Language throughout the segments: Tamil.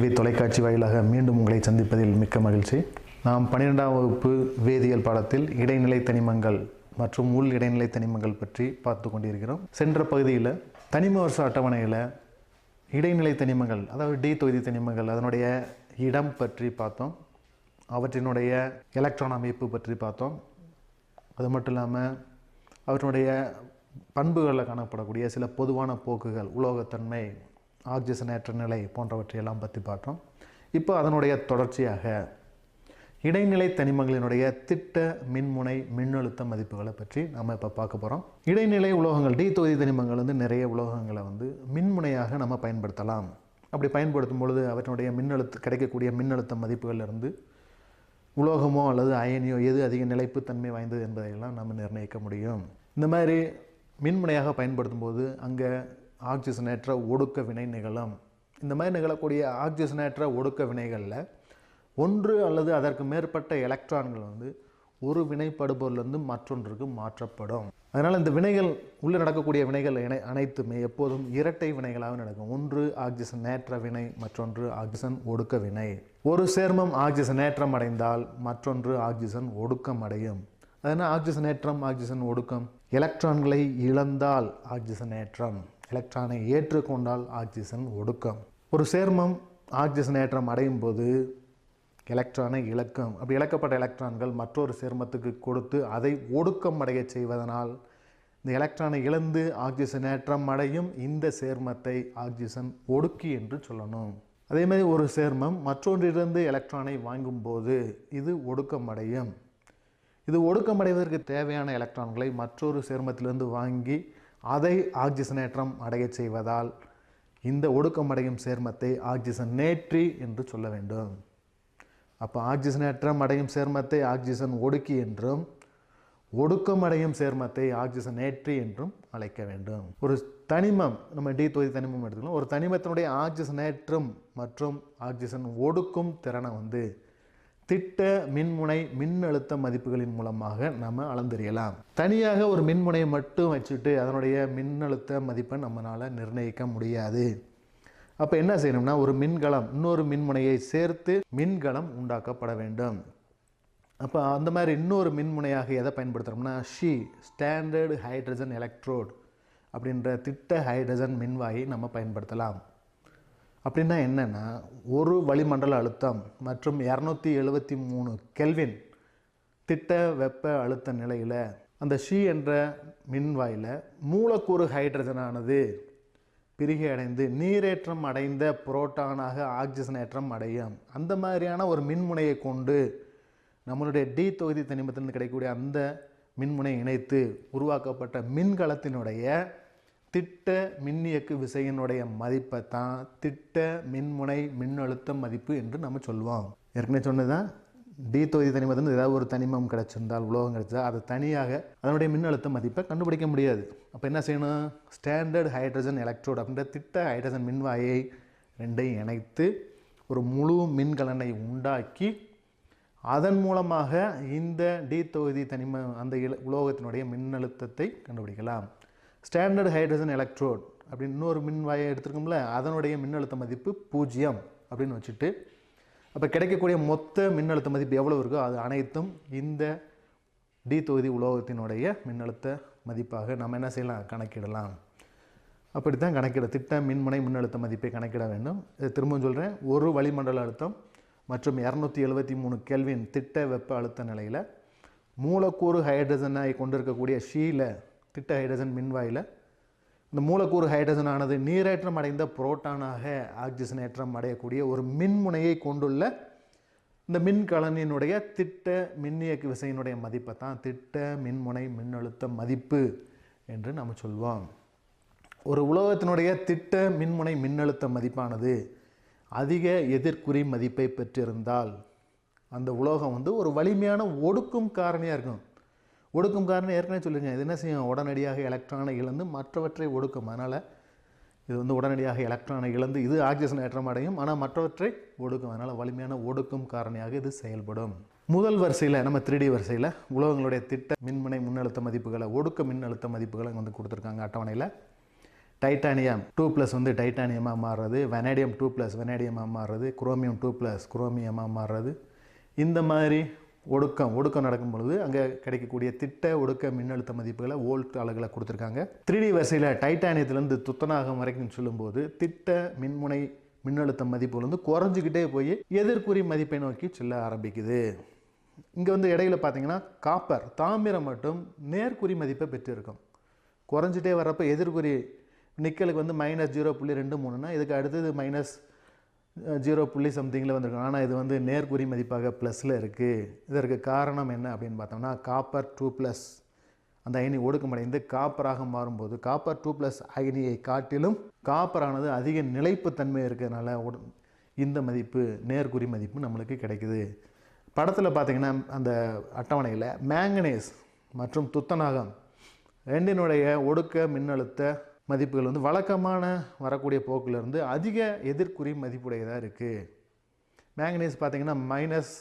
கல்வி தொலைக்காட்சி வாயிலாக மீண்டும் உங்களை சந்திப்பதில் மிக்க மகிழ்ச்சி. நாம் பன்னிரெண்டாம் வகுப்பு வேதியியல் பாடத்தில் இடைநிலை தனிமங்கள் மற்றும் உள் இடைநிலை தனிமங்கள் பற்றி பார்த்து கொண்டிருக்கிறோம். சென்ற பகுதியில் தனிம வருஷ அட்டவணையில் இடைநிலை தனிமங்கள் அதாவது டி தொகுதி தனிமங்கள் அதனுடைய இடம் பற்றி பார்த்தோம். அவற்றினுடைய எலக்ட்ரான் அமைப்பு பற்றி பார்த்தோம். அது மட்டும் இல்லாமல் அவற்றினுடைய பண்புகளில் காணப்படக்கூடிய சில பொதுவான போக்குகள் உலோகத்தன்மை ஆக்சிஜனேற்ற நிலை போன்றவற்றையெல்லாம் பற்றி பார்த்தோம். இப்போ அதனுடைய தொடர்ச்சியாக இடைநிலை தனிமங்களினுடைய திட்ட மின்முனை மின்னழுத்த மதிப்புகளை பற்றி நம்ம இப்போ பார்க்க போகிறோம் இடைநிலை உலோகங்கள் டி தொகுதி தனிமங்கள் வந்து நிறைய உலோகங்களை வந்து மின்முனையாக நம்ம பயன்படுத்தலாம். அப்படி பயன்படுத்தும் பொழுது அவற்றினுடைய மின்னழுத்த கிடைக்கக்கூடிய மின்னழுத்த மதிப்புகளிலிருந்து உலோகமோ அல்லது அயனியோ எது அதிக நிலைப்புத்தன்மை வாய்ந்தது என்பதையெல்லாம் நம்ம நிர்ணயிக்க முடியும். இந்த மாதிரி மின்முனையாக பயன்படுத்தும் போது அங்கே ஆக்சிஜனேற்ற ஒடுக்க வினை நிகழும். இந்த மாதிரி நிகழக்கூடிய ஆக்சிஜனேற்ற ஒடுக்க வினைகளில் ஒன்று அல்லது அதற்கு மேற்பட்ட எலக்ட்ரான்கள் வந்து ஒரு வினைப்படுபொருளிலிருந்து மற்றொன்றுக்கு மாற்றப்படும். அதனால் இந்த வினைகள் உள்ளே நடக்கக்கூடிய வினைகள் இணை அனைத்துமே எப்போதும் இரட்டை வினைகளாக நடக்கும். ஒன்று ஆக்சிஜன் ஏற்ற வினை மற்றொன்று ஆக்சிஜன் ஒடுக்க வினை ஒரு சேர்மம் ஆக்சிஜன் ஏற்றம் அடைந்தால் மற்றொன்று ஆக்சிஜன் ஒடுக்கம் அடையும். அதனால் ஆக்சிஜன் ஏற்றம் ஆக்சிஜன் ஒடுக்கம். எலக்ட்ரான்களை இழந்தால் ஆக்சிஜன் ஏற்றம் எலக்ட்ரானை ஏற்றுக்கொண்டால் ஆக்சிஜன் ஒடுக்கம். ஒரு சேர்மம் ஆக்சிஜன் ஏற்றம் அடையும் போது எலக்ட்ரானை இழக்கும். அப்படி இழக்கப்பட்ட எலக்ட்ரான்கள் மற்றொரு சேர்மத்துக்கு கொடுத்து அதை ஒடுக்கம் அடைய செய்வதனால் இந்த எலக்ட்ரானை இழந்து ஆக்சிஜன் ஏற்றம் அடையும் இந்த சேர்மத்தை ஆக்சிஜன் ஒடுக்கி என்று சொல்லணும். அதே மாதிரி ஒரு சேர்மம் மற்றொன்றிலிருந்து எலக்ட்ரானை வாங்கும்போது இது ஒடுக்கம் அடையும். இது ஒடுக்கம் அடைவதற்கு தேவையான எலக்ட்ரான்களை மற்றொரு சேர்மத்திலிருந்து வாங்கி அதை ஆக்சிஜனேற்றம் அடையச் செய்வதால் இந்த ஒடுக்கமடையும் சேர்மத்தை ஆக்சிஜன் நேற்றி என்று சொல்ல வேண்டும். அப்போ ஆக்சிஜனேற்றம் அடையும் சேர்மத்தை ஆக்சிஜன் ஒடுக்கி என்றும் ஒடுக்கம் அடையும் சேர்மத்தை ஆக்சிஜன் ஏற்றி என்றும் அழைக்க வேண்டும். ஒரு தனிமம் நம்ம டி தொகுதி தனிமம் எடுத்துக்கலாம் ஒரு தனிமத்தினுடைய ஆக்சிஜன் மற்றும் ஆக்சிஜன் ஒடுக்கும் திறனை வந்து திட்ட மின்முனை மின்னழுத்த மதிப்புகளின் மூலமாக நம்ம அளந்தறியலாம். தனியாக ஒரு மின்முனையை மட்டும் வச்சுட்டு அதனுடைய மின்னழுத்த மதிப்பை நம்மளால் நிர்ணயிக்க முடியாது. அப்போ என்ன செய்யணும்னா ஒரு மின்கலம் இன்னொரு மின்முனையை சேர்த்து மின்கலம் உண்டாக்கப்பட வேண்டும். அப்போ அந்த மாதிரி இன்னொரு மின்முனையாக எதை பயன்படுத்துகிறோம்னா ஷி ஸ்டாண்டர்டு ஹைட்ரஜன் எலக்ட்ரோட் அப்படின்ற திட்ட ஹைட்ரஜன் மின்வாயை நம்ம பயன்படுத்தலாம். அப்படின்னா என்னென்னா ஒரு வளிமண்டல அழுத்தம் மற்றும் இரநூத்தி எழுபத்தி மூணு கெல்வின் திட்ட வெப்ப அழுத்த நிலையில் அந்த ஷி என்ற மின்வாயில் மூலக்கூறு ஹைட்ரஜனானது பிரிகை அடைந்து நீரேற்றம் அடைந்த புரோட்டானாக ஆக்சிஜனேற்றம் அடையும். அந்த மாதிரியான ஒரு மின்முனையை கொண்டு நம்மளுடைய டி தொகுதி தனிமத்திலிருந்து கிடைக்கக்கூடிய அந்த மின்முனை இணைத்து உருவாக்கப்பட்ட மின்கலத்தினுடைய திட்ட மின்னியக்கு விசையினுடைய மதிப்பை தான் திட்ட மின்முனை மின்னழுத்த மதிப்பு என்று நம்ம சொல்லுவோம். ஏற்கனவே சொன்னதுதான் டி தொகுதி தனிமத்திலிருந்து ஏதாவது ஒரு தனிமம் கிடைச்சிருந்தால் உலோகம் கிடைச்சா அது தனியாக அதனுடைய மின்னழுத்த மதிப்பை கண்டுபிடிக்க முடியாது. அப்போ என்ன செய்யணும்? ஸ்டாண்டர்ட் ஹைட்ரஜன் எலக்ட்ரோட் அப்படின்ற திட்ட ஹைட்ரஜன் மின்வாயை ரெண்டையும் இணைத்து ஒரு முழு மின்கலனை உண்டாக்கி அதன் மூலமாக இந்த டி தொகுதி தனிம அந்த இல உலோகத்தினுடைய மின்னழுத்தத்தை கண்டுபிடிக்கலாம். ஸ்டாண்டர்ட் ஹைட்ரஜன் எலக்ட்ரோட் அப்படின்னு இன்னொரு மின்வாயை எடுத்துருக்கோம்ல அதனுடைய மின்னழுத்த மதிப்பு பூஜ்ஜியம் அப்படின்னு வச்சுட்டு அப்போ கிடைக்கக்கூடிய மொத்த மின்னழுத்த மதிப்பு எவ்வளோ இருக்கோ அது அனைத்தும் இந்த டி தொகுதி உலோகத்தினுடைய மின்னழுத்த மதிப்பாக நம்ம என்ன செய்யலாம்? கணக்கிடலாம். அப்படி தான் கணக்கிட திட்ட மின்முனை மின்னழுத்த மதிப்பை கணக்கிட வேண்டும். இதை திரும்பவும் சொல்கிறேன் ஒரு வளிமண்டல அழுத்தம் மற்றும் இரநூத்தி எழுபத்தி மூணு கெல்வின் திட்ட வெப்ப அழுத்த நிலையில் மூலக்கூறு ஹைட்ரஜனை கொண்டிருக்கக்கூடிய ஷீல திட்ட ஹைட்ரஜன் மின்வாயில். இந்த மூலக்கூறு ஹைட்ரஜன் ஆனது நீரேற்றம் அடைந்த புரோட்டானாக ஆக்சிஜனேற்றம் அடையக்கூடிய ஒரு மின்முனையை கொண்டுள்ள இந்த மின்கலனினுடைய திட்ட மின்னியக்கு விசையினுடைய மதிப்பை தான் திட்ட மின்முனை மின்னழுத்த மதிப்பு என்று நம்ம சொல்வோம். ஒரு உலோகத்தினுடைய திட்ட மின்முனை மின்னழுத்த மதிப்பானது அதிக எதிர்குறி மதிப்பை பெற்றிருந்தால் அந்த உலோகம் வந்து ஒரு வலிமையான ஒடுக்கும் காரணியாக இருக்கும். ஒடுக்கும் காரணம் ஏற்கனவே சொல்லுங்க இது என்ன செய்யும்? உடனடியாக எலக்ட்ரானை இழந்து மற்றவற்றை ஒடுக்கும். அதனால் இது வந்து உடனடியாக எலக்ட்ரானை இழந்து இது ஆக்சிஜன் ஏற்றம் அடையும். ஆனால் மற்றவற்றை ஒடுக்கும். அதனால் வலிமையான ஒடுக்கும் காரணியாக இது செயல்படும். முதல் வரிசையில் நம்ம த்ரீ வரிசையில் உலோகங்களுடைய திட்ட மின்முனை மின்னழுத்த மதிப்புகளை ஒடுக்க மின்னழுத்த மதிப்புகளை வந்து கொடுத்துருக்காங்க அட்டவணையில். டைட்டானியம் டூ ப்ளஸ் வந்து டைட்டானியமாக மாறுறது. வெனேடியம் டூ ப்ளஸ் வெனேடியமாக மாறுறது. குரோமியம் டூ ப்ளஸ் குரோமியமாக மாறுறது. இந்த மாதிரி ஒடுக்கம் ஒடுக்கம் நடக்கும் பொழுது அங்கே கிடைக்கக்கூடிய திட்ட ஒடுக்க மின்னழுத்த மதிப்புகளை வோல்ட் அலகுல கொடுத்துருக்காங்க. த்ரீ டி வரிசையில் டைட்டானியத்திலேருந்து துத்தநாகம் வரைக்கும் சொல்லும்போது திட்ட மின்முனை மின்னழுத்த மதிப்புலேருந்து வந்து குறைஞ்சிக்கிட்டே போய் எதிர்குறி மதிப்பை நோக்கி செல்ல ஆரம்பிக்குது. இங்கே வந்து இடையில பார்த்தீங்கன்னா காப்பர் தாமிரம் மட்டும் நேர்குறி மதிப்பை பெற்றிருக்கும். குறைஞ்சிட்டே வர்றப்ப எதிர்குறி நிக்கலுக்கு வந்து மைனஸ் ஜீரோ புள்ளி ரெண்டு மூணுனா இதுக்கு அடுத்தது மைனஸ் ஜீரோ புள்ளி சம்திங்கில் வந்திருக்கும். ஆனால் இது வந்து நேர்குறி மதிப்பாக ப்ளஸில் இருக்குது இதற்கு காரணம் என்ன அப்படின்னு பார்த்தோம்னா காப்பர் டூ ப்ளஸ் அந்த அயனி ஒடுக்கமடைந்து காப்பராக மாறும்போது காப்பர் டூ ப்ளஸ் அயனியை காட்டிலும் காப்பரானது அதிக நிலைப்புத்தன்மை இருக்கிறதுனால உட- இந்த மதிப்பு நேர்குறி மதிப்பு நம்மளுக்கு கிடைக்குது. படத்தில் பார்த்திங்கன்னா அந்த அட்டவணையில் மேங்கனேஸ் மற்றும் துத்தநாகம் ரெண்டினுடைய ஒடுக்க மின்னழுத்த மதிப்புகள் வந்து வழக்கமான வரக்கூடிய போக்கிலிருந்து அதிக எதிர்குறி மதிப்புடையதாக இருக்குது மேங்கனீஸ் பார்த்தீங்கன்னா மைனஸ்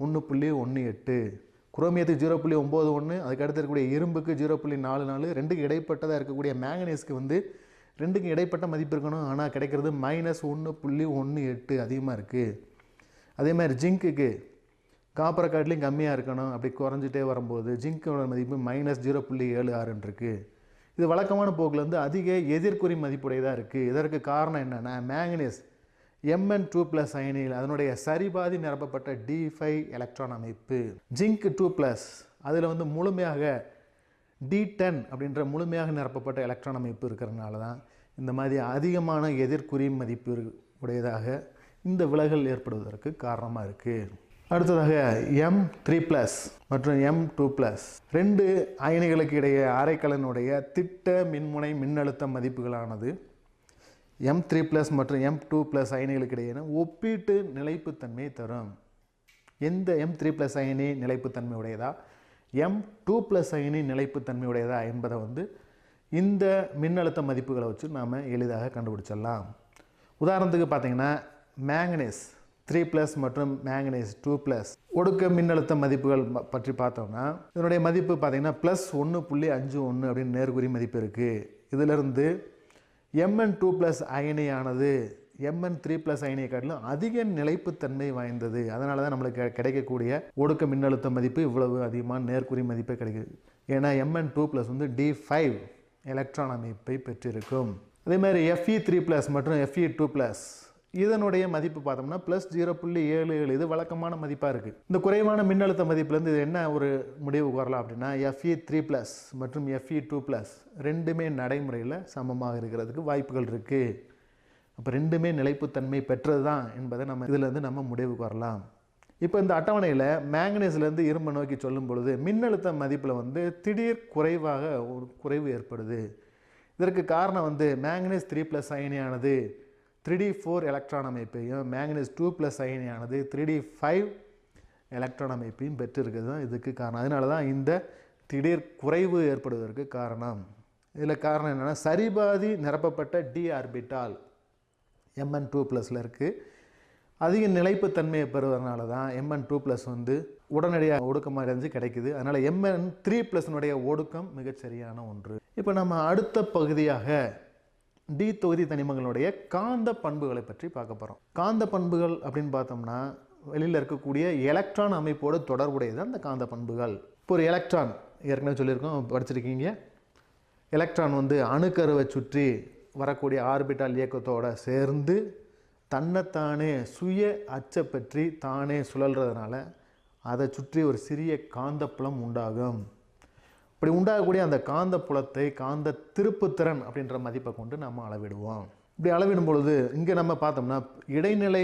ஒன்று புள்ளி ஒன்று எட்டு குரோமியத்துக்கு ஜீரோ புள்ளி ஒம்பது ஒன்று அதுக்கடுத்து இருக்கக்கூடிய இரும்புக்கு ஜீரோ புள்ளி நாலு நாலு ரெண்டுக்கு இடைப்பட்டதாக இருக்கக்கூடிய மேங்கனீஸ்க்கு வந்து ரெண்டுக்கும் இடைப்பட்ட மதிப்பு இருக்கணும். ஆனால் கிடைக்கிறது மைனஸ் ஒன்று புள்ளி ஒன்று எட்டு அதிகமாக இருக்குது அதே மாதிரி ஜிங்க்குக்கு காப்பரை காட்டிலையும் கம்மியாக இருக்கணும். அப்படி குறைஞ்சிட்டே வரும்போது ஜிங்கோட மதிப்பு மைனஸ் ஜீரோ புள்ளி ஏழு ஆறுன்னு இருக்குது இது வழக்கமான போக்கில் வந்து அதிக எதிர்குறி மதிப்புடையதாக இருக்குது இதற்கு காரணம் என்னென்னா manganese M N two plus அயனியில் அதனுடைய சரிபாதி நிரப்பப்பட்ட டி ஃபைவ் எலக்ட்ரான் அமைப்பு. ஜிங்க் டூ ப்ளஸ் அதில் வந்து முழுமையாக டி டென் அப்படின்ற முழுமையாக நிரப்பப்பட்ட எலக்ட்ரான் அமைப்பு இருக்கிறதுனால தான் இந்த மாதிரி அதிகமான எதிர்குறி மதிப்பு உடையதாக இந்த விலகல் ஏற்படுவதற்கு காரணமாக இருக்குது அடுத்ததாக எம் த்ரீ ப்ளஸ் மற்றும் எம் டூ ப்ளஸ் ரெண்டு அயனிகளுக்கு இடையே அரைக்கலனுடைய திட்ட மின்முனை மின்னழுத்த மதிப்புகளானது எம் த்ரீ ப்ளஸ் மற்றும் எம் டூ ப்ளஸ் அயனிகளுக்கு இடையே ஒப்பீட்டு நிலைப்புத்தன்மையை தரும். எந்த எம் த்ரீ ப்ளஸ் அயனி நிலைப்புத்தன்மை உடையதா எம் டூ ப்ளஸ் அயனி நிலைப்புத்தன்மை உடையதா என்பதை வந்து இந்த மின்னழுத்த மதிப்புகளை வச்சு நாம் எளிதாக கண்டுபிடிச்சிடலாம். உதாரணத்துக்கு பார்த்தீங்கன்னா மேங்கனீஸ் த்ரீ ப்ளஸ் மற்றும் மேங்கனீஸ் டூ ப்ளஸ். ஒடுக்க மின்னழுத்த மதிப்புகள் பற்றி பார்த்தோம்னா இதனுடைய மதிப்பு பார்த்தீங்கன்னா ப்ளஸ் ஒன்று புள்ளி அஞ்சு ஒன்று அப்படின்னு நேர்குறி மதிப்பு இருக்குது இதிலிருந்து எம்என் டூ ப்ளஸ் அயனியானது எம்என் த்ரீ ப்ளஸ் அயனியை காட்டிலும் அதிக நிலைப்புத்தன்மை வாய்ந்தது. அதனால தான் நம்மளுக்கு கிடைக்கக்கூடிய ஒடுக்க மின்னழுத்த மதிப்பு இவ்வளவு அதிகமான நேர்குறி மதிப்பே கிடைக்குது. ஏன்னா எம்என் டூ ப்ளஸ் வந்து டி ஃபைவ் எலக்ட்ரான் அமைப்பை பெற்றிருக்கும். அதே மாதிரி எஃப்இ த்ரீ ப்ளஸ் மற்றும் எஃப்இ டூ ப்ளஸ் இதனுடைய மதிப்பு பார்த்தோம்னா ப்ளஸ் ஜீரோ புள்ளி ஏழு ஏழு. இது வழக்கமான மதிப்பாக இருக்குது இந்த குறைவான மின்னழுத்த மதிப்புலேருந்து இது என்ன ஒரு முடிவுக்கு வரலாம் அப்படின்னா எஃப்இ த்ரீ ப்ளஸ் மற்றும் எஃப்இ டூ ப்ளஸ் ரெண்டுமே நடைமுறையில் சமமாக இருக்கிறதுக்கு வாய்ப்புகள் இருக்குது அப்போ ரெண்டுமே நிலைப்புத்தன்மை பெற்றது தான் என்பதை நம்ம இதிலேருந்து நம்ம முடிவுக்கு வரலாம் இப்போ இந்த அட்டவணையில் மேங்கனீஸ்லேருந்து இரும்பை நோக்கி சொல்லும் பொழுது மின்னழுத்த மதிப்பில் வந்து திடீர் குறைவாக ஒரு குறைவு ஏற்படுது. இதற்கு காரணம் வந்து மேங்கனீஸ் த்ரீ ப்ளஸ் அயனியானது. த்ரீ டி ஃபோர் எலக்ட்ரான் அமைப்பையும் மேங்கனீஸ் டூ ப்ளஸ் அயனியானது த்ரீ டி ஃபைவ் எலக்ட்ரான் அமைப்பையும் பெற்றிருக்கிறது. தான் இதுக்கு காரணம். அதனால தான் இந்த திடீர் குறைவு ஏற்படுவதற்கு காரணம். இதில் காரணம் என்னென்னா சரிபாதி நிரப்பப்பட்ட டி ஆர்பிட்டால் எம்என் டூ ப்ளஸில் இருக்குது அதிக நிலைப்புத்தன்மையை பெறுவதனால தான் எம்என் டூ ப்ளஸ் வந்து உடனடியாக ஒடுக்கமாக இருந்து கிடைக்குது. அதனால் எம்என் த்ரீ ப்ளஸ்னுடைய ஒடுக்கம் மிகச்சரியான ஒன்று. இப்போ நம்ம அடுத்த பகுதியாக டி தொகுதி தனிமங்களுடைய காந்த பண்புகளை பற்றி பார்க்க போகிறோம் காந்த பண்புகள் அப்படின்னு பார்த்தோம்னா வெளியில் இருக்கக்கூடிய எலக்ட்ரான் அமைப்போடு தொடர்புடையது அந்த காந்த பண்புகள். இப்போ ஒரு எலக்ட்ரான் ஏற்கனவே சொல்லியிருக்கோம் படிச்சிருக்கீங்க. எலக்ட்ரான் வந்து அணுக்கருவை சுற்றி வரக்கூடிய ஆர்பிட்டால் இயக்கத்தோடு சேர்ந்து தன்னைத்தானே சுய அச்சை பற்றி தானே சுழல்றதுனால அதை சுற்றி ஒரு சிறிய காந்தப்புலம் உண்டாகும். இப்படி உண்டாகக்கூடிய அந்த காந்த புலத்தை காந்த திருப்புத்திறன் அப்படின்ற மதிப்பை கொண்டு நம்ம அளவிடுவோம். இப்படி அளவிடும் பொழுது இங்கே நம்ம பார்த்தோம்னா இடைநிலை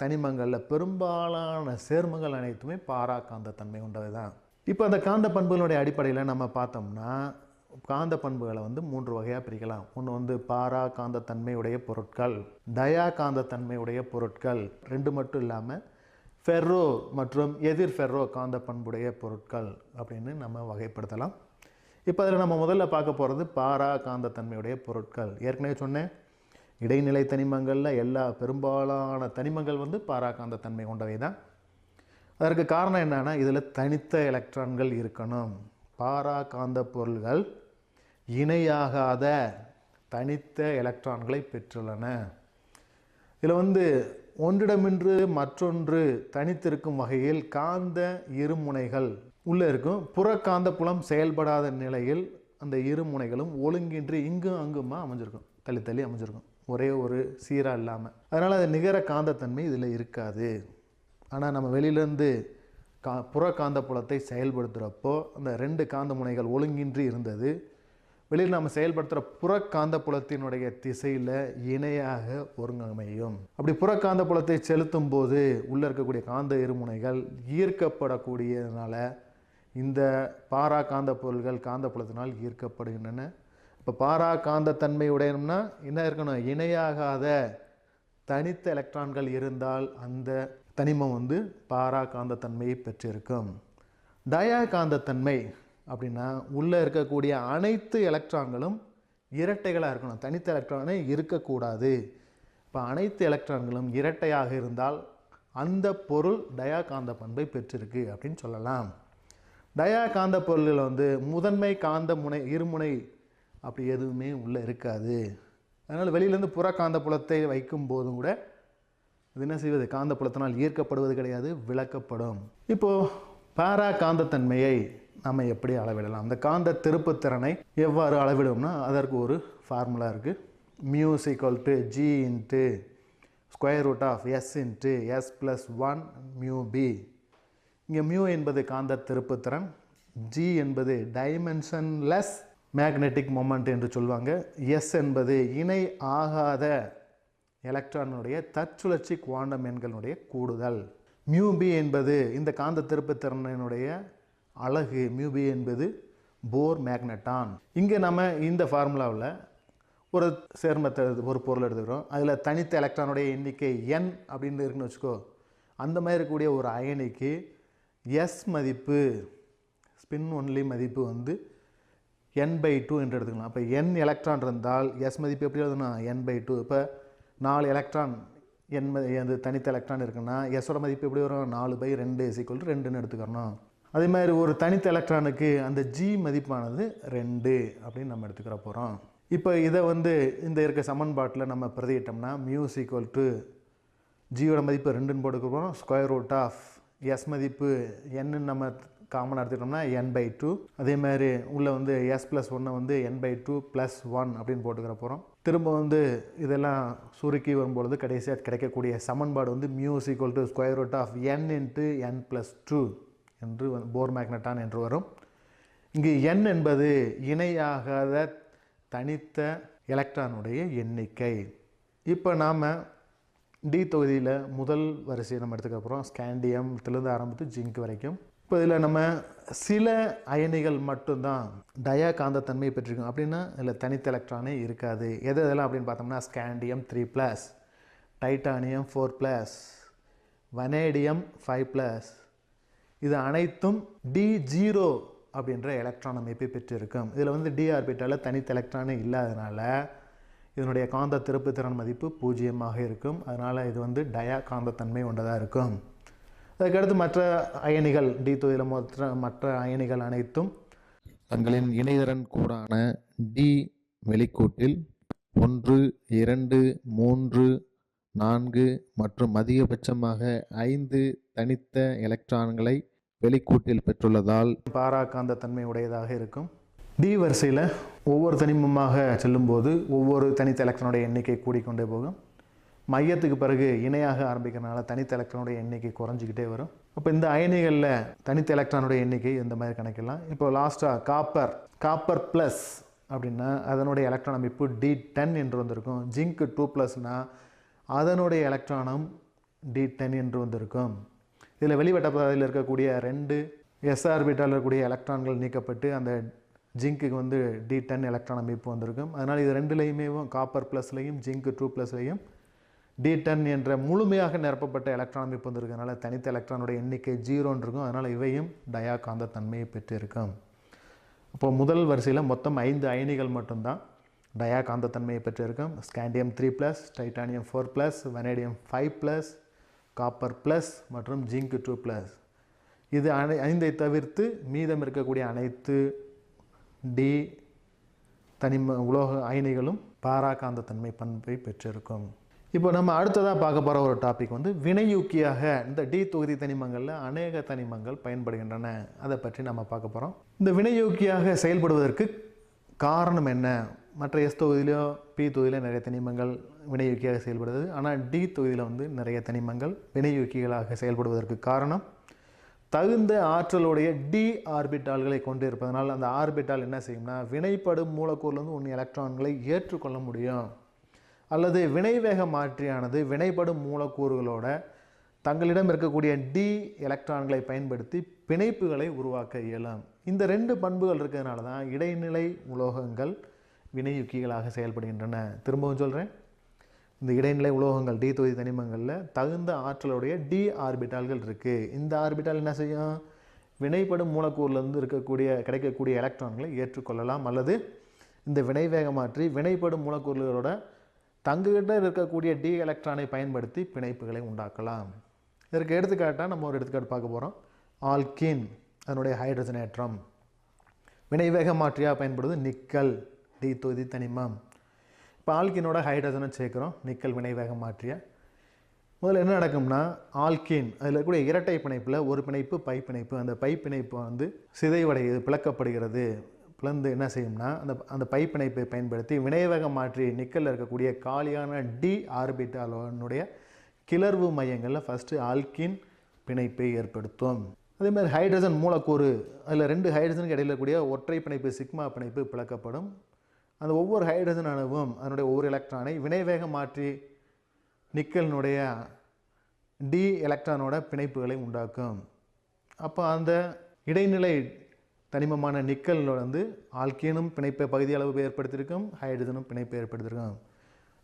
தனிமங்களில் பெரும்பாலான சேர்மங்கள் அனைத்துமே பாரா காந்த தன்மை உண்டது தான் இப்போ அந்த காந்த பண்புகளுடைய அடிப்படையில் நம்ம பார்த்தோம்னா காந்த பண்புகளை வந்து மூன்று வகையாக பிரிக்கலாம். ஒன்று வந்து பாரா காந்த தன்மையுடைய பொருட்கள் தயா காந்த தன்மையுடைய பொருட்கள் ரெண்டு மட்டும் இல்லாமல் ஃபெர்ரோ மற்றும் எதிர் ஃபெர்ரோ காந்த பண்புடைய பொருட்கள் அப்படின்னு நம்ம வகைப்படுத்தலாம். இப்போ அதில் நம்ம முதல்ல பார்க்க போகிறது பாரா காந்த தன்மையுடைய பொருட்கள். ஏற்கனவே சொன்னேன் இடைநிலை தனிமங்களில் எல்லா பெரும்பாலான தனிமங்கள் வந்து பாரா காந்தத்தன்மை கொண்டவை தான். அதற்கு காரணம் என்னென்னா இதில் தனித்த எலக்ட்ரான்கள் இருக்கணும். பாரா காந்த பொருள்கள் இணையாகாத தனித்த எலக்ட்ரான்களை பெற்றுள்ளன. இதில் வந்து ஒன்றிடமின்று மற்றொன்று தனித்திருக்கும் வகையில் காந்த இருமுனைகள் உள்ளே இருக்கும். புறக்காந்த புலம் செயல்படாத நிலையில் அந்த இருமுனைகளும் ஒழுங்கின்றி இங்கும் அங்குமா அமைஞ்சிருக்கும். தள்ளி தள்ளி அமைஞ்சிருக்கும். ஒரே ஒரு சீராக இல்லாமல் அதனால் அது நிகர காந்தத்தன்மை இதில் இருக்காது. ஆனால் நம்ம வெளியிலேருந்து கா புற காந்த புலத்தை செயல்படுத்துகிறப்போ அந்த ரெண்டு காந்த முனைகள் ஒழுங்கின்றி இருந்தது. வெளியில் நம்ம செயல்படுத்துகிற புற காந்த புலத்தினுடைய திசையில் இணையாக ஒருங்கமையும். அப்படி புற காந்த புலத்தை செலுத்தும் போது உள்ளே இருக்கக்கூடிய காந்த இருமுனைகள் ஈர்க்கப்படக்கூடியதுனால இந்த பாரா காந்த பொருள்கள் காந்தப்புலத்தினால் ஈர்க்கப்படுகின்றன. இப்போ பாரா காந்த தன்மை உடையணும்னா என்ன இருக்கணும்? இணையாகாத தனித்த எலக்ட்ரான்கள் இருந்தால் அந்த தனிமம் வந்து பாரா காந்த தன்மையை பெற்றிருக்கும். டயா காந்தத்தன்மை அப்படின்னா உள்ளே இருக்கக்கூடிய அனைத்து எலக்ட்ரான்களும் இரட்டைகளாக இருக்கணும். தனித்த எலக்ட்ரானே இருக்கக்கூடாது. இப்போ அனைத்து எலக்ட்ரான்களும் இரட்டையாக இருந்தால் அந்த பொருள் டயா காந்த பண்பை பெற்றிருக்கு அப்படின்னு சொல்லலாம். டயா காந்த பொருள்கள் வந்து முதன்மை காந்த முனை இருமுனை அப்படி எதுவுமே உள்ளே இருக்காது. அதனால் வெளியிலேருந்து புற காந்த புலத்தை வைக்கும் போதும் கூட இது என்ன செய்வது? காந்த புலத்தினால் ஈர்க்கப்படுவது கிடையாது விளக்கப்படும். இப்போது பாரா காந்தத்தன்மையை நம்ம எப்படி அளவிடலாம்? அந்த காந்த திருப்புத்திறனை எவ்வாறு அளவிடும்னா அதற்கு ஒரு ஃபார்முலா இருக்குது mu s equal to g into square root of S into S plus one mu B இங்கே மியூ என்பது காந்த திருப்புத்திறன் ஜி என்பது டைமென்ஷன்லெஸ் மேக்னெட்டிக் மொமெண்ட் என்று சொல்லுவாங்க. எஸ் என்பது இணை ஆகாத எலக்ட்ரானுடைய தற்சுழற்சி குவாண்டம் எண்களுடைய கூடுதல். மியூபி என்பது இந்த காந்த திருப்புத்திறனினுடைய அழகு. மியூபி என்பது போர் மேக்னட்டான் இங்கே நம்ம இந்த ஃபார்முலாவில் ஒரு சேர்மத்தை ஒரு பொருள் எடுத்துக்கிறோம். அதில் தனித்த எலக்ட்ரானுடைய எண்ணிக்கை என் அப்படின்னு இருக்குன்னு வச்சுக்கோ அந்த மாதிரி இருக்கக்கூடிய ஒரு அயனிக்கு எஸ் மதிப்பு ஸ்பின் ஒன்லி மதிப்பு வந்து என் பை டூ என்று எடுத்துக்கலாம். அப்போ என் எலக்ட்ரான் இருந்தால் எஸ் மதிப்பு எப்படி எழுதுனா? என் பை டூ இப்போ நாலு எலக்ட்ரான் என் ம தனித்த எலக்ட்ரான் இருக்குன்னா எஸோட மதிப்பு எப்படி வரும்? நாலு பை ரெண்டு இசிக்குவல் ரெண்டுன்னு எடுத்துக்கிறணும். அதே மாதிரி ஒரு தனித்த எலக்ட்ரானுக்கு அந்த ஜி மதிப்பானது ரெண்டு அப்படின்னு நம்ம எடுத்துக்கிற போகிறோம் இப்போ இதை வந்து இந்த இருக்க சமன்பாட்டில் நம்ம பிரதியிட்டோம்னா மியூஸ் ஈக்குவல் டு ஜியோட மதிப்பு ரெண்டுன்னு போட்டுக்கிறோம் ஸ்கொயர் ரூட் ஆஃப் எஸ் மதிப்பு என்னன்னு நம்ம காமனாக எடுத்துக்கிட்டோம்னா என் பை டூ அதே மாதிரி உள்ளே வந்து எஸ் ப்ளஸ் ஒன்னை வந்து n by two plus one அப்படின்னு போட்டுக்கிற போகிறோம் திரும்ப வந்து இதெல்லாம் சுருக்கி வரும்பொழுது கடைசியாக கிடைக்கக்கூடிய சமன்பாடு வந்து mu s equal to square root of n into n plus two என்று வந்து போர் மேக்னட்டான் என்று வரும். இங்கு என் என்பது இணையாகாத தனித்த எலக்ட்ரானுடைய எண்ணிக்கை. இப்போ நாம் டி தொகுதியில் முதல் வரிசையை நம்ம எடுத்துக்க போகிறோம் ஸ்கேண்டியம்லேருந்து ஆரம்பித்து ஜிங்க் வரைக்கும். இப்போ இதில் நம்ம சில அயனிகள் மட்டும்தான் டயா காந்தத்தன்மையை பெற்றிருக்கோம். அப்படின்னா இதில் தனித்த எலக்ட்ரானே இருக்காது. எது எதெல்லாம் அப்படின்னு பார்த்தோம்னா scandium three plus titanium four plus vanadium five plus இது அனைத்தும் டி ஜீரோ அப்படின்ற எலக்ட்ரான் அமைப்பை பெற்றிருக்கும். இதில் வந்து டி ஆர்பிட்டாலில் தனித்த எலக்ட்ரானே இல்லாதனால இதனுடைய காந்த திருப்புத்திறன் மதிப்பு பூஜ்ஜியமாக இருக்கும். அதனால் இது வந்து டயா காந்தத்தன்மை கொண்டதாக இருக்கும். அதுக்கடுத்து மற்ற அயனிகள் டி தொகுதியில் மற்ற மற்ற அயனிகள் அனைத்தும் தங்களின் இணைதிறன் கூடான டி வெளிக்கூட்டில் ஒன்று இரண்டு மூன்று நான்கு மற்றும் அதிகபட்சமாக ஐந்து தனித்த எலக்ட்ரான்களை வெளிக்கூட்டில் பெற்றுள்ளதால் பாராக்காந்த தன்மை உடையதாக இருக்கும். டி வரிசையில் ஒவ்வொரு தனிமமாக செல்லும்போது ஒவ்வொரு தனித்த எலக்ட்ரானுடைய எண்ணிக்கை கூடிக்கொண்டே போகும். மையத்துக்கு பிறகு இணையாக ஆரம்பிக்கிறனால தனித்த எலக்ட்ரானுடைய எண்ணிக்கை குறைஞ்சிக்கிட்டே வரும். அப்போ இந்த அயனிகளில் தனித்த எலக்ட்ரானுடைய எண்ணிக்கை இந்த மாதிரி கணக்கிடலாம்? இப்போ லாஸ்ட்டாக காப்பர் காப்பர் ப்ளஸ் அப்படின்னா அதனுடைய எலக்ட்ரான் அமைப்பு டி டென் என்று வந்திருக்கும். ஜிங்க் டூ ப்ளஸ்னால் அதனுடைய எலக்ட்ரானும் டி டென் என்று வந்திருக்கும். இதில் வெளிவட்ட பாதையில் இருக்கக்கூடிய ரெண்டு எஸ்ஆர்பிட்டால் இருக்கக்கூடிய எலக்ட்ரான்கள் நீக்கப்பட்டு அந்த ஜிங்க்குக்கு வந்து டி டென் எலக்ட்ரான் அமைப்பு வந்திருக்கும். அதனால் இது ரெண்டுலேயுமே காப்பர் ப்ளஸ்லையும் ஜிங்க் டூ ப்ளஸ்லையும் டி டென் என்ற முழுமையாக நிரப்பப்பட்ட எலக்ட்ரான் அமைப்பு வந்திருக்கனால தனித்த எலக்ட்ரானுடைய எண்ணிக்கை ஜீரோன்னு இருக்கும். அதனால் இவையும் டயா காந்த தன்மையை பெற்றிருக்கும். அப்போது முதல் வரிசையில் மொத்தம் ஐந்து அயனிகள் மட்டும்தான் டயா காந்தத்தன்மையை பெற்றிருக்கும். Scandium three plus titanium four plus vanadium five plus copper plus மற்றும் ஜிங்க் டூ ப்ளஸ். இது அனை ஐந்தை தவிர்த்து மீதம் இருக்கக்கூடிய அனைத்து டி தனிம உலோக அயனிகளும் பாராகாந்தத்தன்மை பண்பை பெற்றிருக்கும். இப்போ நம்ம அடுத்ததாக பார்க்க போகிற ஒரு டாபிக் வந்து வினையூக்கியாக இந்த டி தொகுதி தனிமங்களில் அநேக தனிமங்கள் பயன்படுகின்றன. அதை பற்றி நம்ம பார்க்க போகிறோம் இந்த வினையூக்கியாக செயல்படுவதற்கு காரணம் என்ன? மற்ற எஸ் தொகுதியிலையோ பி தொகுதியிலோ நிறைய தனிமங்கள் வினையூக்கியாக செயல்படுது. ஆனால் டி தொகுதியில் வந்து நிறைய தனிமங்கள் வினையூக்கிகளாக செயல்படுவதற்கு காரணம் தகுந்த ஆற்றலுடைய டி ஆர்பிட்டால்களை கொண்டு இருப்பதனால் அந்த ஆர்பிட்டால் என்ன செய்யும்னா வினைப்படும் மூலக்கூறுலேருந்து ஒன்று எலக்ட்ரான்களை ஏற்றுக்கொள்ள முடியும். அல்லது வினைவேக மாற்றியானது வினைப்படும் மூலக்கூறுகளோட தங்களிடம் இருக்கக்கூடிய டி எலக்ட்ரான்களை பயன்படுத்தி பிணைப்புகளை உருவாக்க இயலும். இந்த ரெண்டு பண்புகள் இருக்கிறதுனால தான் இடைநிலை உலோகங்கள் வினையுக்கிகளாக செயல்படுகின்றன. திரும்பவும் சொல்கிறேன் இந்த இடைநிலை உலோகங்கள் டி தொகுதி தனிமங்களில் தகுந்த ஆற்றலுடைய டி ஆர்பிட்டால்கள் இருக்குது இந்த ஆர்பிட்டால் என்ன செய்யும்? வினைப்படும் மூலக்கூறுலேருந்து இருக்கக்கூடிய கிடைக்கக்கூடிய எலக்ட்ரான்களை ஏற்றுக்கொள்ளலாம். அல்லது இந்த வினை வேகமாற்றி வினைப்படும் மூலக்கூறுகளோட தங்குகிட்ட இருக்கக்கூடிய டி எலக்ட்ரானை பயன்படுத்தி பிணைப்புகளை உண்டாக்கலாம். இதற்கு எடுத்துக்காட்டாக நம்ம ஒரு எடுத்துக்காட்டு பார்க்க போகிறோம் ஆல்கின் அதனுடைய ஹைட்ரஜன் ஏற்றம் வினைவேக மாற்றியாக பயன்படுவது நிக்கல் டி தொகுதி தனிமம். ஆல்கினோட ஹைட்ரஜனை சேர்க்குறோம். நிக்கல் வினைவேக மாற்றிய. முதல்ல என்ன நடக்கும்னா ஆல்கின் அதில் இருக்கக்கூடிய இரட்டை பிணைப்பில் ஒரு பிணைப்பு பை பிணைப்பு. அந்த பை பிணைப்பு வந்து சிதைவடையுது பிளக்கப்படுகிறது. பிளந்து என்ன செய்யும்னா அந்த அந்த பை பிணைப்பை பயன்படுத்தி வினைவேக மாற்றி நிக்கலில் இருக்கக்கூடிய காலியான டி ஆர்பிட்டாலோனுடைய கிளர்வு மையங்களில் ஃபஸ்ட்டு ஆல்கின் பிணைப்பை ஏற்படுத்தும். அதேமாதிரி ஹைட்ரஜன் மூலக்கூறு அதில் ரெண்டு ஹைட்ரஜனுக்கு இடையில் கூடிய ஒற்றை பிணைப்பு சிக்மா பிணைப்பு பிளக்கப்படும். அந்த ஒவ்வொரு ஹைட்ரஜன் அணுவும் அதனுடைய ஒவ்வொரு எலக்ட்ரானை வினைவேகம் மாற்றி நிக்கலினுடைய டி எலக்ட்ரானோட பிணைப்புகளை உண்டாக்கும். அப்போ அந்த இடைநிலை தனிமமான நிக்கலில் வந்து ஆல்கீனும் பிணைப்பை பகுதி அளவு ஏற்படுத்தியிருக்கும் ஹைட்ரஜனும் பிணைப்பை ஏற்படுத்தியிருக்கும்.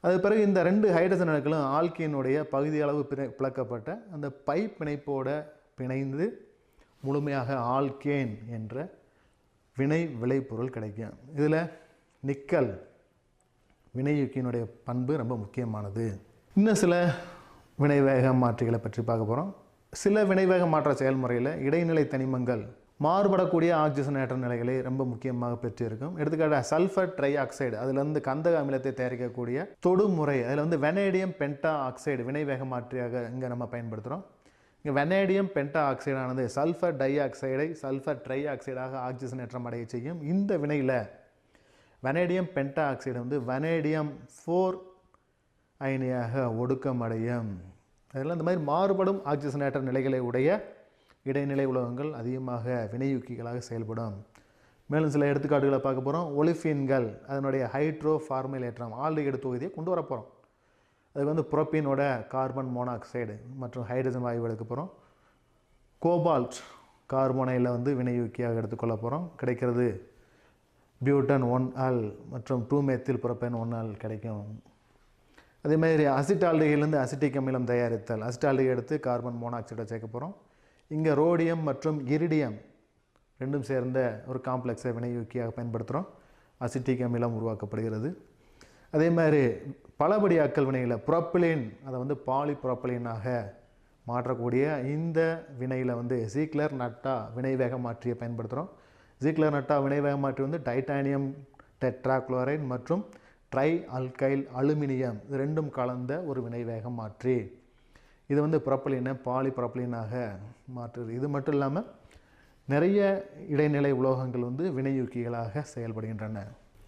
அது பிறகு இந்த ரெண்டு ஹைட்ரஜன் அணுக்களும் ஆல்கீனுடைய பகுதி அளவு பிணை பிளக்கப்பட்ட அந்த பை பிணைப்போட பிணைந்து முழுமையாக ஆல்கேன் என்ற வினை விளைபொருள் கிடைக்கும். இதில் நிக்கல் வினையூக்கியினுடைய பண்பு ரொம்ப முக்கியமானது. இன்னும் சில வினைவேக மாற்றிகளை பற்றி பார்க்க போகிறோம் சில வினைவேக மாற்ற செயல்முறையில் இடைநிலை தனிமங்கள் மாறுபடக்கூடிய ஆக்சிஜன் ஏற்ற நிலைகளை ரொம்ப முக்கியமாக பெற்றிருக்கும். எடுத்துக்காட்டாக சல்ஃபர் ட்ரை ஆக்சைடு அதிலிருந்து கந்தக அமிலத்தை தயாரிக்கக்கூடிய தொடுமுறை அதில் வந்து வெனேடியம் பென்டா ஆக்சைடு வினைவேக மாற்றியாக இங்கே நம்ம பயன்படுத்துகிறோம் இங்கே வெனேடியம் பென்டா ஆக்சைடானது சல்ஃபர் டை ஆக்சைடை சல்ஃபர் ட்ரை ஆக்சைடாக ஆக்சிஜன் ஏற்றம் அடைய செய்யும். இந்த வினையில் வெனேடியம் பென்டா ஆக்சைடு வந்து வெனேடியம் ஃபோர் அயனியாக ஒடுக்கம் அடையும் அதில் இந்த மாதிரி மாறுபடும் ஆக்சிஜனேற்ற நிலைகளை உடைய இடைநிலை உலகங்கள் அதிகமாக வினையூக்கிகளாக செயல்படும். மேலும் சில எடுத்துக்காட்டுகளை பார்க்க போகிறோம் ஒலிஃபின்கள் அதனுடைய ஹைட்ரோ ஃபார்மிலேற்றம் ஆல்டிகைடு தொகுதியை கொண்டு வர போகிறோம் அதுக்கு வந்து புரோப்பீனோட கார்பன் மோனாக்சைடு மற்றும் ஹைட்ரஜன் வாயு எடுக்க போகிறோம் கோபால்ட் கார்போனையில் வந்து வினையூக்கியாக எடுத்துக்கொள்ள போகிறோம் கிடைக்கிறது பியூட்டன் ஒன் ஆல் மற்றும் two methyl propane one ol கிடைக்கும். அதே மாதிரி அசிட்டால்டிகிலிருந்து அசிட்டிக் அமிலம் தயாரித்தல். அசிட்டால்டிகை எடுத்து கார்பன் மோனாக்சைடை சேர்க்க போகிறோம் இங்கே ரோடியம் மற்றும் இரிடியம் ரெண்டும் சேர்ந்த ஒரு காம்ப்ளெக்ஸை வினையூக்கியாக பயன்படுத்துகிறோம் அசிட்டிக் அமிலம் உருவாக்கப்படுகிறது. அதே மாதிரி பலபடியாக்கல் வினையில் புரப்பிலின் அதை வந்து பாலி மாற்றக்கூடிய இந்த வினையில் வந்து சீக்லர் நட்டா வினைவேக மாற்றியை பயன்படுத்துகிறோம் ஜீக்லர் நட்டா வினைவேக மாற்றி வந்து டைட்டானியம் டெட்ராக்ளோரைன் மற்றும் ட்ரை அல்கைல் அலுமினியம் இது ரெண்டும் கலந்த ஒரு வினைவேக மாற்றி. இது வந்து புரப்பலினை பாலி புரப்பலினாக மாற்றுது. இது மட்டும் இல்லாமல் நிறைய இடைநிலை உலோகங்கள் வந்து வினையூக்கிகளாக செயல்படுகின்றன.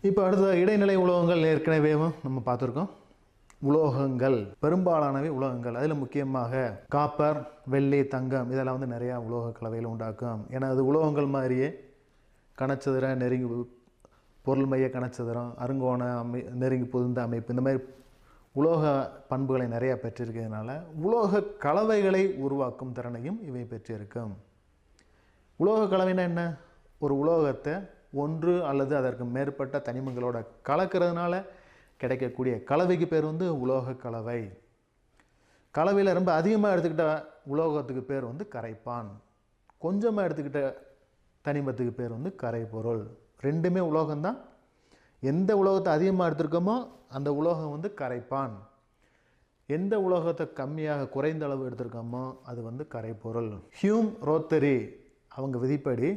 இப்போ அடுத்த இடைநிலை உலோகங்கள் ஏற்கனவே நம்ம பார்த்துருக்கோம். உலோகங்கள் பெரும்பாலானவை உலோகங்கள். அதில் முக்கியமாக காப்பர் வெள்ளி தங்கம் இதெல்லாம் வந்து நிறையா உலோக கலவையில் உண்டாக்கும். ஏன்னா அது உலோகங்கள் மாதிரியே கனச்சதுர நெருங்கி பொருள் மைய கணச்சதுரம் அருங்கோண அமை நெருங்கி புகுந்த அமைப்பு இந்த மாதிரி உலோக பண்புகளை நிறையா பெற்றிருக்கிறதுனால உலோக கலவைகளை உருவாக்கும் திறனையும் இவை பெற்றிருக்கும். உலோக கலவைனா என்ன? ஒரு உலோகத்தை ஒன்று அல்லது அதற்கு மேற்பட்ட தனிமங்களோட கலக்கிறதுனால கிடைக்கக்கூடிய கலவைக்கு பேர் வந்து உலோக கலவை. கலவையில் ரொம்ப அதிகமாக எடுத்துக்கிட்ட உலோகத்துக்கு பேர் வந்து கரைப்பான். கொஞ்சமாக எடுத்துக்கிட்ட தனிமத்துக்கு பேர் வந்து கரைப்பொருள் ரெண்டுமே உலோகம்தான். எந்த உலோகத்தை அதிகமாக எடுத்திருக்கோமோ அந்த உலோகம் வந்து கரைப்பான். எந்த உலோகத்தை கம்மியாக குறைந்த அளவு எடுத்திருக்கோமோ அது வந்து கரைப்பொருள் ஹியூம் ரோத்தரி அவங்க விதிப்படி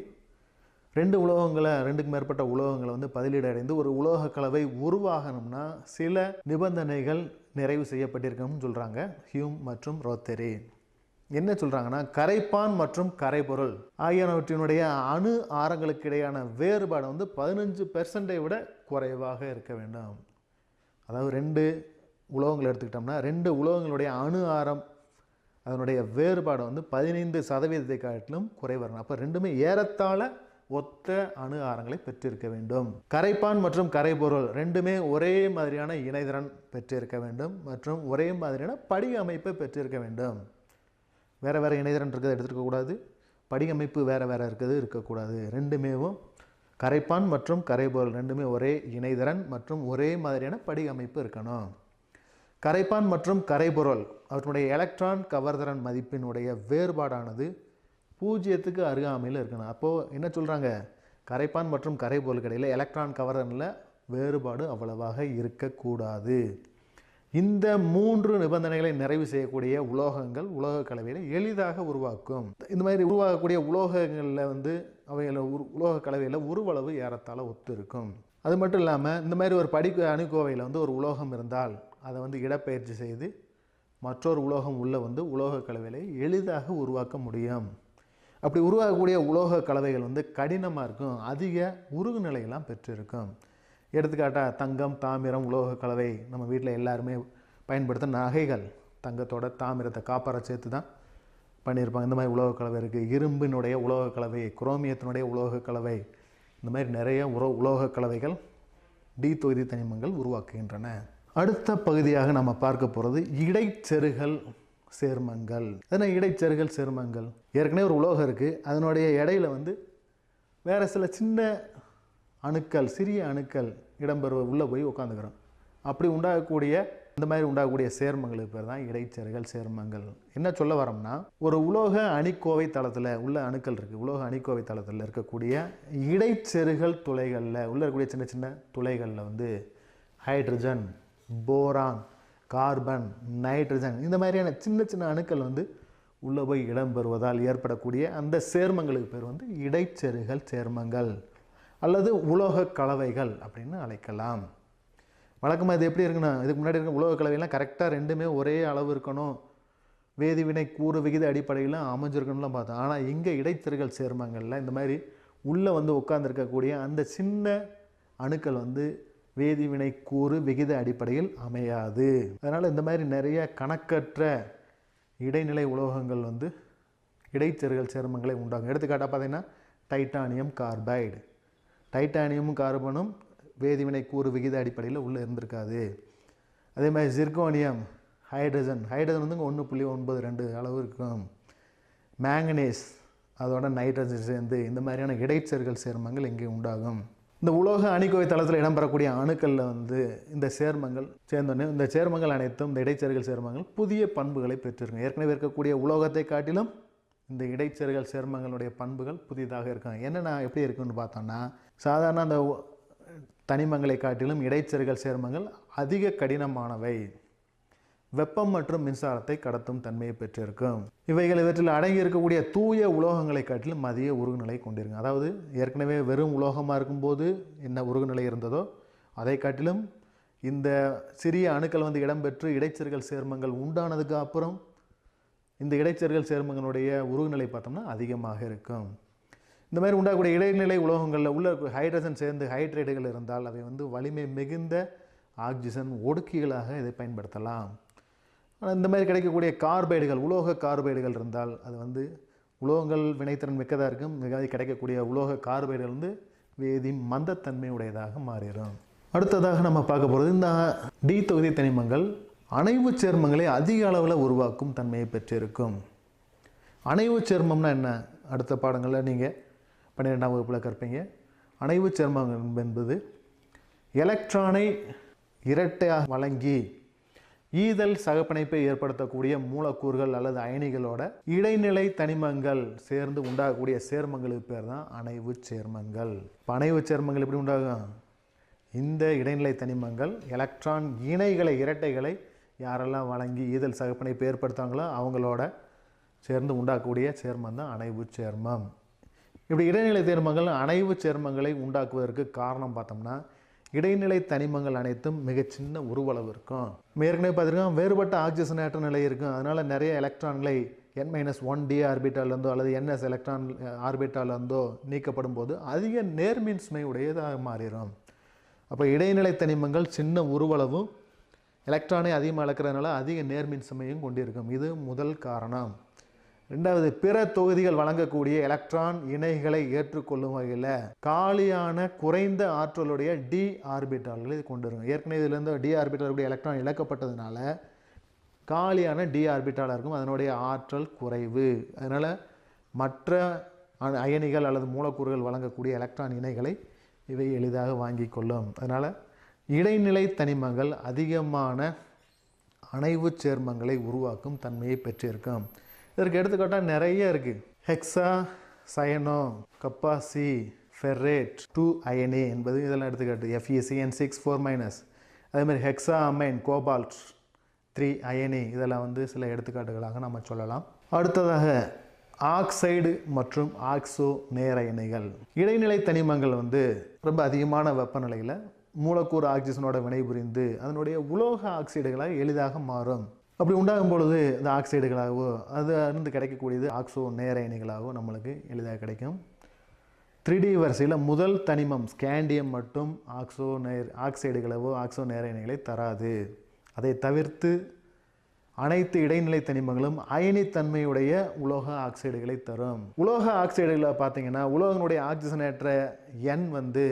ரெண்டு உலோகங்களை ரெண்டுக்கு மேற்பட்ட உலோகங்களை வந்து பதிலீடு அடைந்து ஒரு உலோக கலவை உருவாகணும்னா சில நிபந்தனைகள் நிறைவு செய்யப்பட்டிருக்கணும்னு சொல்கிறாங்க ஹியூம் மற்றும் ரோத்தெரி. என்ன சொல்கிறாங்கன்னா கரைப்பான் மற்றும் கரைபொருள் ஆகியனவற்றினுடைய அணு ஆரங்களுக்கு இடையான வேறுபாடு வந்து பதினஞ்சு பெர்சன்டை விட குறைவாக இருக்க வேண்டும். அதாவது ரெண்டு உலோகங்கள் எடுத்துக்கிட்டோம்னா ரெண்டு உலோகங்களுடைய அணு ஆரம் அதனுடைய வேறுபாடு வந்து பதினைந்து சதவீதத்தை காட்டிலும் குறைவரணும் அப்போ ரெண்டுமே ஏறத்தாழ ஒத்த அணு ஆரங்களை பெற்றிருக்க வேண்டும். கரைப்பான் மற்றும் கரைபொருள் ரெண்டுமே ஒரே மாதிரியான இணைதிறன் பெற்றிருக்க வேண்டும் மற்றும் ஒரே மாதிரியான படிக அமைப்பை பெற்றிருக்க வேண்டும். வேறு வேறு இணைதிறன் இருக்கிறது எடுத்துருக்க படிகமைப்பு வேறு வேறு இருக்கிறது இருக்கக்கூடாது. ரெண்டுமேவும் கரைப்பான் மற்றும் கரைபொருள் ரெண்டுமே ஒரே இணைதிறன் மற்றும் ஒரே மாதிரியான படிகமைப்பு இருக்கணும். கரைப்பான் மற்றும் கரைபொருள் அவற்றுடைய எலக்ட்ரான் கவர்திறன் மதிப்பினுடைய வேறுபாடானது பூஜ்ஜியத்துக்கு அருகாமையில் இருக்கணும். அப்போது என்ன சொல்கிறாங்க கரைப்பான் மற்றும் கரைபொருளுக்கு இடையில் எலக்ட்ரான் கவர்தனில் வேறுபாடு அவ்வளவாக இருக்கக்கூடாது. இந்த மூன்று நிபந்தனைகளை நிறைவு செய்யக்கூடிய உலோகங்கள் உலோக கலவையில் எளிதாக உருவாக்கும். இந்த மாதிரி உருவாகக்கூடிய உலோகங்களில் வந்து அவையில் உலோக கலவையில் உருவளவு ஏறத்தாழ ஒத்து இருக்கும் அது மட்டும் இல்லாமல் இந்த மாதிரி ஒரு படிக்க அணுக்கோவையில் வந்து ஒரு உலோகம் இருந்தால் அதை வந்து இடப்பெயர்ச்சி செய்து மற்றொரு உலோகம் உள்ளே வந்து உலோக கலவைகளை எளிதாக உருவாக்க முடியும். அப்படி உருவாகக்கூடிய உலோக கலவைகள் வந்து கடினமாக இருக்கும் அதிக உருகு நிலையெல்லாம் பெற்றிருக்கும். எடுத்துக்காட்டாக தங்கம் தாமிரம் உலோக கலவை நம்ம வீட்டில் எல்லாருமே பயன்படுத்த நகைகள். தங்கத்தோட தாமிரத்தை காப்பரை சேர்த்து தான் பண்ணியிருப்பாங்க இந்த மாதிரி உலோக கலவை இருக்குது இரும்பினுடைய உலோக கலவை குரோமியத்தினுடைய உலோக கலவை இந்த மாதிரி நிறைய உலோ உலோக கலவைகள் டி தொகுதி தனிமங்கள் உருவாக்குகின்றன. அடுத்த பகுதியாக நம்ம பார்க்க போகிறது இடைச்செருகல் சேர்மங்கள். என்ன இடைச்செருகல் சேர்மங்கள்? ஏற்கனவே ஒரு உலோகம் இருக்குது அதனுடைய இடையில வந்து வேறு சில சின்ன அணுக்கள் சிறிய அணுக்கள் இடம்பெறுவ உள்ளே போய் உட்காந்துக்கிறோம் அப்படி உண்டாகக்கூடிய இந்த மாதிரி உண்டாகக்கூடிய சேர்மங்களுக்கு பேர் தான் இடைச்சர்கள் சேர்மங்கள். என்ன சொல்ல வரோம்னா ஒரு உலோக அணிக்கோவை தளத்தில் உள்ள அணுக்கள் இருக்குது உலோக அணிக்கோவை தளத்தில் இருக்கக்கூடிய இடைச்செருகல் துளைகளில் உள்ள இருக்கக்கூடிய சின்ன சின்ன துளைகளில் வந்து ஹைட்ரஜன் போரான் கார்பன் நைட்ரஜன் இந்த மாதிரியான சின்ன சின்ன அணுக்கள் வந்து உள்ளே போய் இடம்பெறுவதால் ஏற்படக்கூடிய அந்த சேர்மங்களுக்கு பேர் வந்து இடைச்செருகல் சேர்மங்கள். அல்லது உலோக கலவைகள் அப்படின்னு அழைக்கலாம். வழக்கமாக இது எப்படி இருக்குன்னா இதுக்கு முன்னாடி இருக்க உலோக கலவையெல்லாம் கரெக்டாக ரெண்டுமே ஒரே அளவு இருக்கணும். வேதிவினை கூறு விகித அடிப்படையில் அமைஞ்சிருக்கணும்லாம் பார்த்தோம். ஆனால் இங்கே இடைச்செருகல் சேர்மங்களில் இந்த மாதிரி உள்ளே வந்து உட்கார்ந்துருக்கக்கூடிய அந்த சின்ன அணுக்கள் வந்து வேதிவினை கூறு விகித அடிப்படையில் அமையாது. அதனால் இந்த மாதிரி நிறைய கணக்கற்ற இடைநிலை உலோகங்கள் வந்து இடைச்செருகல் சேர்மங்களை உண்டாகும் எடுத்துக்காட்டாக பார்த்தீங்கன்னா டைட்டானியம் கார்பைடு. டைட்டானியமும் கார்பனும் வேதிவினை கூறு விகித அடிப்படையில் உள்ளே இருந்திருக்காது. அதே மாதிரி ஜிர்கோனியம் ஹைட்ரஜன் ஹைட்ரஜன் வந்து ஒன்று புள்ளி ஒன்பது ரெண்டு அளவு இருக்கும். மேங்கனீஸ் அதோட நைட்ரஜன் சேர்ந்து இந்த மாதிரியான இடைச்சர்கள் சேர்மங்கள் இங்கே உண்டாகும். இந்த உலோக அணிக்கோவை தளத்தில் இடம்பெறக்கூடிய அணுக்களில் வந்து இந்த சேர்மங்கள் சேர்ந்தோடனே இந்த சேர்மங்கள் அனைத்தும் இந்த இடைச்சர்கள் சேர்மங்கள் புதிய பண்புகளை பெற்றிருக்கும். ஏற்கனவே இருக்கக்கூடிய உலோகத்தை காட்டிலும் இந்த இடைச்செருகல் சேர்மங்களுடைய பண்புகள் புதிதாக இருக்கும் என்னென்ன எப்படி இருக்குன்னு பார்த்தோம்னா சாதாரண அந்த தனிமங்களை காட்டிலும் இடைச்செருகல் சேர்மங்கள் அதிக கடினமானவை. வெப்பம் மற்றும் மின்சாரத்தை கடத்தும் தன்மையை பெற்றிருக்கும். இவைகள் இவற்றில் அடங்கி இருக்கக்கூடிய தூய உலோகங்களை காட்டிலும் அதிக உருகுநிலை கொண்டிருக்கும். அதாவது ஏற்கனவே வெறும் உலோகமாக இருக்கும்போது என்ன உருகுநிலை இருந்ததோ அதை காட்டிலும் இந்த சிறிய அணுக்கள் வந்து இடம்பெற்று இடைச்செருகல் சேர்மங்கள் உண்டானதுக்கு அப்புறம் இந்த இடைச்சர்கள் சேர்மங்களுடைய உருகுநிலை பார்த்தோம்னா அதிகமாக இருக்கும். இந்த மாதிரி உண்டாகக்கூடிய இடைநிலை உலோகங்களில் உள்ள ஹைட்ரஜன் சேர்ந்து ஹைட்ரேட்டுகள் இருந்தால் அவை வந்து வலிமை மிகுந்த ஆக்சிஜன் ஒடுக்கிகளாக இதை பயன்படுத்தலாம். ஆனால் இந்த மாதிரி கிடைக்கக்கூடிய கார்பைடுகள் உலோக கார்பைடுகள் இருந்தால் அது வந்து உலோகங்கள் வினைத்திறன் மிக்கதாக இருக்கும். மிக கிடைக்கக்கூடிய உலோக கார்பைடுகள் வந்து வேதி மந்தத்தன்மை உடையதாக மாறிடும். அடுத்ததாக நம்ம பார்க்க போகிறது இந்த டி தொகுதி தனிமங்கள் அணைவு சேர்மங்களை அதிக அளவில் உருவாக்கும் தன்மையை பெற்றிருக்கும். அணைவு சேர்மம்னா என்ன? அடுத்த பாடங்களில் நீங்கள் பன்னிரெண்டாம் வகுப்பில் கற்பீங்க. அணைவு சேர்மம் என்பது எலக்ட்ரானை இரட்டையாக வழங்கி ஈதல் சகப்பிணைப்பை ஏற்படுத்தக்கூடிய மூலக்கூறுகள் அல்லது அயனிகளோட இடைநிலை தனிமங்கள் சேர்ந்து உண்டாகக்கூடிய சேர்மங்களுக்கு பேர் தான் அணைவு சேர்மங்கள். இப்போ அணைவு சேர்மங்கள் எப்படி உண்டாகும்? இந்த இடைநிலை தனிமங்கள் எலக்ட்ரான் இணைகளை இரட்டைகளை யாரெல்லாம் வழங்கி ஈதல் சகப்பனை ஏற்படுத்தாங்களோ அவங்களோட சேர்ந்து உண்டாக்கக்கூடிய சேர்மம் தான் அணைவு சேர்மம். இப்படி இடைநிலை தனிமங்கள் அணைவு சேர்மங்களை உண்டாக்குவதற்கு காரணம் பார்த்தோம்னா இடைநிலை தனிமங்கள் அனைத்தும் மிகச் சின்ன உருவளவு இருக்கும். ஏற்கனவே பார்த்துருக்கோம் வேறுபட்ட ஆக்சிஜனேற்ற நிலை இருக்கும். அதனால் நிறைய எலக்ட்ரான்களை என் மைனஸ் ஒன் டி ஆர்பிட்டாலேருந்தோ அல்லது என்எஸ் எலக்ட்ரான் uh, ஆர்பிட்டாலேருந்தோ நீக்கப்படும் போது அதிக நேர்மின்சுமை உடையதாக மாறிடும். அப்போ இடைநிலை தனிமங்கள் சின்ன உருவளவும் எலக்ட்ரானை அதிகமாக இழக்கிறதுனால அதிக நேர்மின் சுமையும் கொண்டிருக்கும். இது முதல் காரணம். ரெண்டாவது பிற தொகுதிகள் வழங்கக்கூடிய எலக்ட்ரான் இணைகளை ஏற்றுக்கொள்ளும் வகையில் காலியான குறைந்த ஆற்றலுடைய டி ஆர்பிட்டால்களை இது கொண்டு ஏற்கனவே இதுலேருந்து டி ஆர்பிட்டாலுடைய எலக்ட்ரான் இழக்கப்பட்டதுனால காலியான டி ஆர்பிட்டாலாக இருக்கும். அதனுடைய ஆற்றல் குறைவு. அதனால் மற்ற அயனிகள் அல்லது மூலக்கூறுகள் வழங்கக்கூடிய எலக்ட்ரான் இணைகளை இவை எளிதாக வாங்கிக் கொள்ளும். அதனால் இடைநிலை தனிமங்கள் அதிகமான அணைவு சேர்மங்களை உருவாக்கும் தன்மையை பெற்றிருக்கும். இதற்கு எடுத்துக்காட்டாக நிறைய இருக்குது ஹெக்ஸா சயனோ கப்பாசி ஃபெர்ரேட் டூ அயனே என்பது இதெல்லாம் எடுத்துக்காட்டு. F E C N six four minus அதேமாதிரி ஹெக்ஸா அமைன் கோபால்ட் த்ரீ அயனி இதெல்லாம் வந்து சில எடுத்துக்காட்டுகளாக நம்ம சொல்லலாம். அடுத்ததாக ஆக்சைடு மற்றும் ஆக்சோ நேர இணைகள் இடைநிலை தனிமங்கள் வந்து ரொம்ப அதிகமான வெப்பநிலையில் மூலக்கூறு ஆக்சிஜனோட வினைபுரிந்து அதனுடைய உலோக ஆக்சைடுகளாக எளிதாக மாறும். அப்படி உண்டாகும் பொழுது இந்த ஆக்சைடுகளாகவோ அது இருந்து கிடைக்கக்கூடியது ஆக்சோ நேர இணைகளாகவோ நம்மளுக்கு எளிதாக கிடைக்கும். 3D வரிசையில் முதல் தனிமம் ஸ்கேண்டியம் மட்டும் ஆக்சோ நேர் ஆக்சைடுகளவோ ஆக்சோ நேர இணைகளை தராது. அதை தவிர்த்து அனைத்து இடைநிலை தனிமங்களும் அயனித்தன்மையுடைய உலோக ஆக்சைடுகளை தரும். உலோக ஆக்சைடுகளை பார்த்தீங்கன்னா உலோகனுடைய ஆக்சிஜனேற்ற எண் வந்து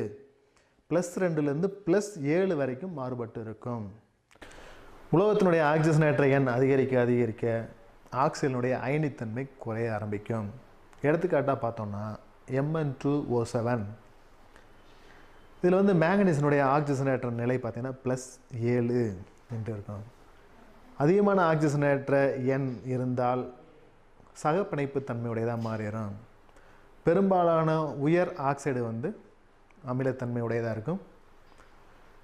ப்ளஸ் ரெண்டுலேருந்து ப்ளஸ் ஏழு வரைக்கும் மாறுபட்டு இருக்கும். உலோகத்தினுடைய ஆக்சிஜனேற்ற எண் அதிகரிக்க அதிகரிக்க ஆக்சிஜனுடைய அயனித்தன்மை குறைய ஆரம்பிக்கும். எடுத்துக்காட்டாக பார்த்தோம்னா எம்என் டூ ஓ செவன் இதில் வந்து மேங்கனீஸினுடைய ஆக்சிஜனேற்ற நிலை பார்த்திங்கன்னா ப்ளஸ் ஏழு என்று இருக்கும். அதிகமான ஆக்சிஜனேற்ற எண் இருந்தால் சகப்பிணைப்பு தன்மையுடையதாக மாறிடும். பெரும்பாலான உயர் ஆக்சைடு வந்து அமிலத்தன்மை உடையதாக இருக்கும்.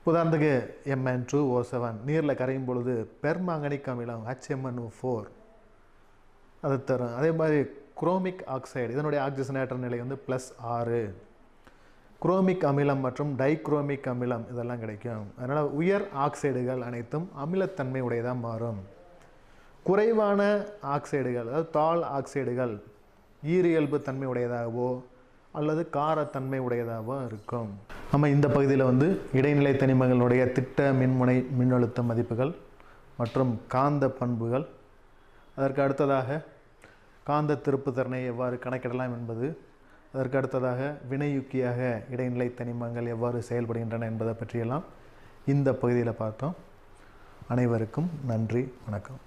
உதாரணத்துக்கு எம்என் டூ ஓ செவன் நீரில் கரையும் பொழுது பெர்மாங்கனிக் அமிலம் ஹெச்எம்என் ஃபோர் அது தரும். அதே மாதிரி குரோமிக் ஆக்சைடு இதனுடைய ஆக்சிஜனேற்ற நிலை வந்து ப்ளஸ் ஆறு. குரோமிக் அமிலம் மற்றும் டைக்ரோமிக் அமிலம் இதெல்லாம் கிடைக்கும். அதனால் உயர் ஆக்சைடுகள் அனைத்தும் அமிலத்தன்மை உடையதாக மாறும். குறைவான ஆக்சைடுகள் அதாவது தால் ஆக்சைடுகள் ஈரியல்பு தன்மை உடையதாகவோ அல்லது காரத்தன்மை உடையதாகவோ இருக்கும். நம்ம இந்த பகுதியில் வந்து இடைநிலை தனிமங்களுடைய திட்ட மின்முனை மின்னழுத்த மதிப்புகள் மற்றும் காந்த பண்புகள். அதற்கு அடுத்ததாக காந்த திருப்புத்திறனை எவ்வாறு கணக்கிடலாம் என்பது அதற்கு அடுத்ததாக வினையுக்கியாக இடைநிலை தனிமங்கள் எவ்வாறு செயல்படுகின்றன என்பதை பற்றியெல்லாம் இந்த பகுதியில் பார்த்தோம். அனைவருக்கும் நன்றி வணக்கம்.